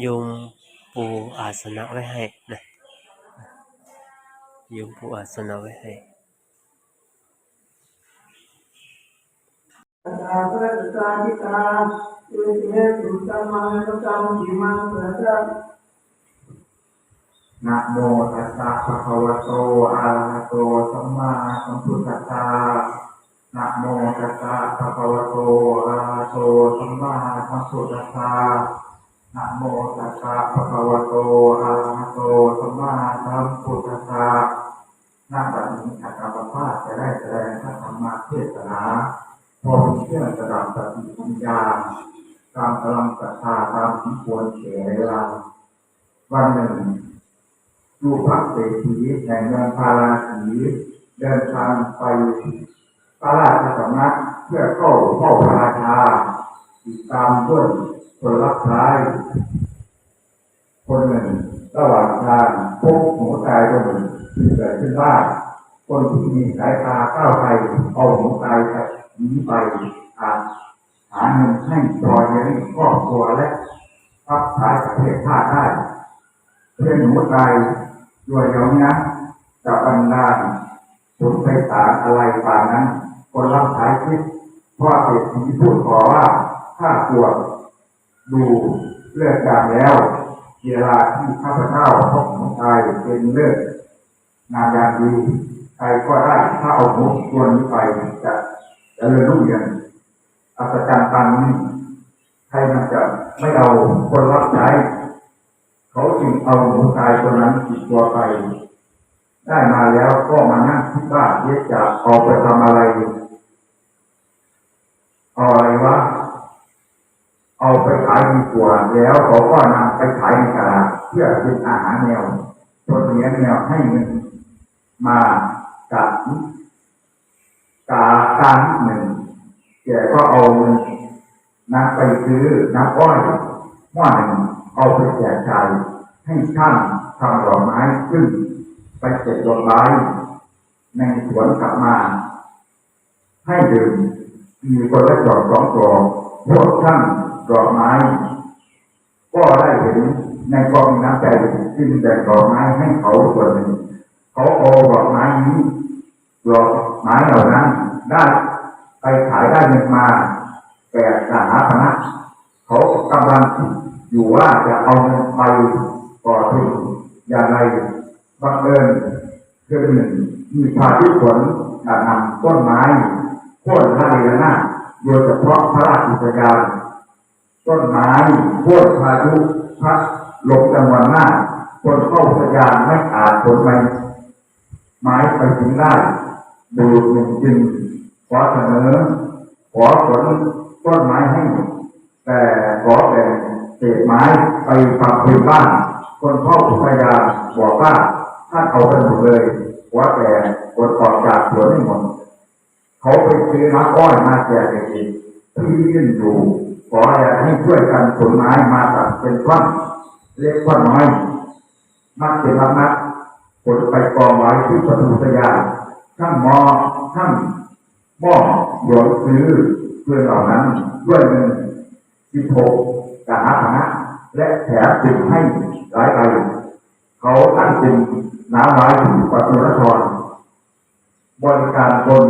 โยมปูอาสนะไว้ให้นะโยมปูอาสนะไว้ให้ตถาคตสาธิกาเอเตสุตัมมังตัมหิมังเถิดนะโมตัสสะภะคะวะโตอะระหะโตสัมมาสัมพุทธัสสะนะโมตัสสะภะคะวะโตอะระหะโตสัมมาสัมพุทธัสสะ นะโมตัสสะภะคะวะโตอะระหะโตสัมมาสัมพุทธัสสะณบัดนี้อาจารย์ภาพจะได้แสดงพระธรรมเทศนาพอเชื่อสดับสติปัญญาตามกำลังศรัทธาตามที่ควรเวลาวันหนึ่งดูพระเศรษฐีแห่งเมืองพาราสีเดินทางไปพระราชสำนักเพื่อเข้าเฝ้าพระราชาติดตามด้วย คนรับใช้คนหนึ่งระหว่างทางพบหมูตายตัวหนึ่งที่เกิดขึ้นได้คนที่มีสายตาก้าวไปเอาหมูตายไปหนีไปหาหาเงินให้ปล่อยเลี้ยงครอบครัวและรับใช้ประเทศชาติได้เพื่อนหนูตายด้วยยองนะจะบรรดาลสุนไปสารอะไรป่านนั้น คนรับสายคิดเพราะเศรษฐีพูดขอว่าถ้าตรว ดูเลือดจางแล้วเวลาที่ข้าพเจ้าพบหนูตายเป็นเลือดงานยางดีใครก็ได้ถ้าเอาหมูตัวนี้ไปจะจะเริญรุ่งเรืองอัศจรรย์ปานนี้ใครมันจะไม่เอาคนรับใช้เขาจึงเอาหมูตายตัวนั้นติดตัวไป ได้มาแล้วก็มานั่งคิดว่าเยจะเอาไปทำอะไรเอาอะไรวะ เอาไปขายดีกว่าแล้วเขาก็นำไปขายในตลาดเพื่อเป็นอาหารแมวตัวเลี้ยงแมวให้เงินมาจากกาการหนึ่งแกก็เอาเงินนั้นไปซื้อน้ำอ้อยหม้อหนึ่งเอาไปแจกจ่ายให้ช่างทำดอกไม้ขึ้น ไปเก็บดอกไม้ในสวนกลับมา ให้ดื่มมีคนละจอดสองจอกพวกช่าง ดอกไม้ ก็ได้เห็นในกองน้ำใจจึงแบ่งดอกไม้ให้เขาส่วนหนึ่งเขาเอาดอกไม้นี้ดอกไม้เหล่านั้นได้ไปขายได้เงินมาแปดสหาพนะเขากำลังอยู่ว่าจะเอาเงินไปก่อทุนอย่างไรบังเอิญคือหนึ่งมีพาที่ผลจะนำต้นไม้โค่นทะเลหน้าโดยเฉพาะพระราชอุทยาน ต้นไม้โค่นพายุพัดลงจำนวนมาคนเข้าอุทยานไม่อาจผลไปไม้ไปถึงได้ดูหนึ่งจึงขอเสนอขอผลต้นไม้ให้ แต่ขอแต่เศษไม้ไปทำพื้นบ้าน คนพ่ออุทยานบอกว่าท่านเอาไปหมดเลยขอแต่กดออกจากสวนให้หมดเขาไปซื้อน้ำอ้อยมาแจกเด็กๆที่ยื่นอยู่ ขอให้ช่วยกันขนไม้มาตัดเป็นท่อนเล็กท่อนน้อย มักเป็นมักๆขนไปกองไว้ที่ประตูสยามช่างมอช่างหม้อหยวนซื้อเพื่อเหล่านั้นด้วยเงินสิบหกกหาคณะและแถมติดให้หลายใบเขาตั้งจริงน้ำไว้ถึงประตูนครบริการคน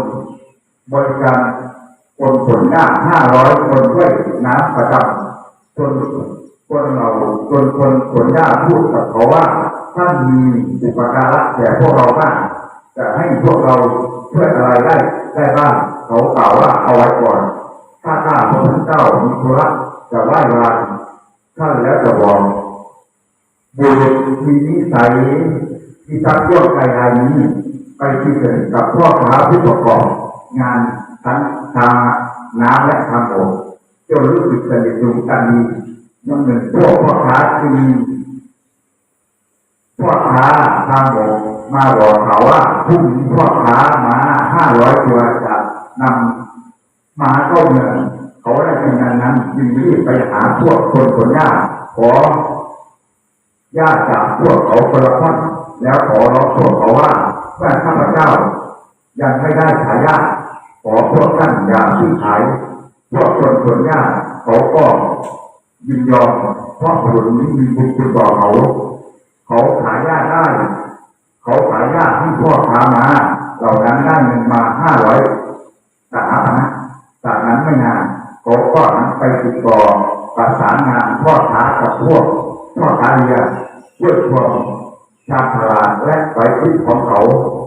บริการ คนขนหน้าห้าร้อยคนด้วยน้ำประจำจนคนเราจนคนขนหน้าพูดกับเขาว่าท่านมีอุปการะแก่พวกเราบ้างจะให้พวกเราช่วยอะไรได้ได้บ้างเขากล่าวว่าเอาไว้ก่อน ถ้าข้าพระพุทธเจ้ามีธุระจะไหว้วานท่านแล้วจะบอกบุรุษมีนิสัยที่ชักชวนใครรายนี้ ไปที่เกิดกับพ่อค้าผู้ประกอบงาน ทั้งทาน้ำและทางบกจนรู้สึกสนิทสนมกันดีนั่นหนึ่งพวกพ่อค้าที่มีพ่อค้าทางบกมาบอกเขาว่าพุ่งพ่อค้ามาห้าร้อยตัวจะนำมาเข้าเมืองเขาได้เป็นงานนั้นจึงรีบไปหาพวกคนคนยากขอญาติจากพวกเขาคนละคนแล้วขอร้องพวกเขาว่าเมื่อข้าพเจ้า ยังไม่ได้ขายา ขอพวกท่านอย่าซื้อขายพวกคนคนยาเขาก็ยินยอมเพราะบุรุษนี้มีบุญคุณต่อเขา เขาขายญาได้ เขาขายญาที่พ่อค้ามาเหล่านั้นได้เงินมาห้าร้อยสานะจากนั้นไม่นานเขาก็นไปติดต่อประสานงานพ่อค้ากับพวกพ่อค้าเรือเพื่อทวงชาตลาดและไหวพริบของเขา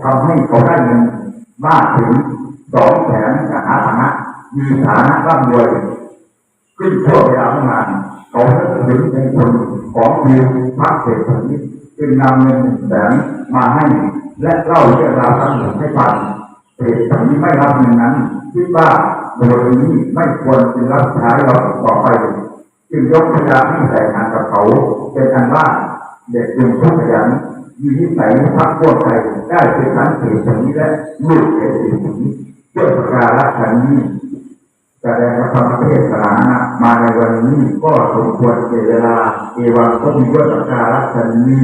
ทำให้เขาได้เงินมากถึง สองแสนสถานะมีฐานะร่ำรวยขึ้นชั่วเวลาไม่นานเขาได้ถึงในคนของวิวพักเศรษฐีจึงนำเงินหนึ่งแสนมาให้ และเล่าเรื่องราวทั้งหมดให้ฟังเศรษฐีไม่รับเงินนั้นคิดว่าโดยนี้ไม่ควรจะรับใช้เราต่อไป จึงยกพยาที่ใส่งานกับเขาเป็นอันว่าเด็กจึงทุกขยันมีนิสัยพักพวกใจได้เป็นทั้งเศรษฐีและลูกเศรษฐี ด้วยประการฉนี้แสดงพระธรรมเทศนามาในวันนี้ก็สมควรเวลา เอวังก็มีด้วยประการฉนี้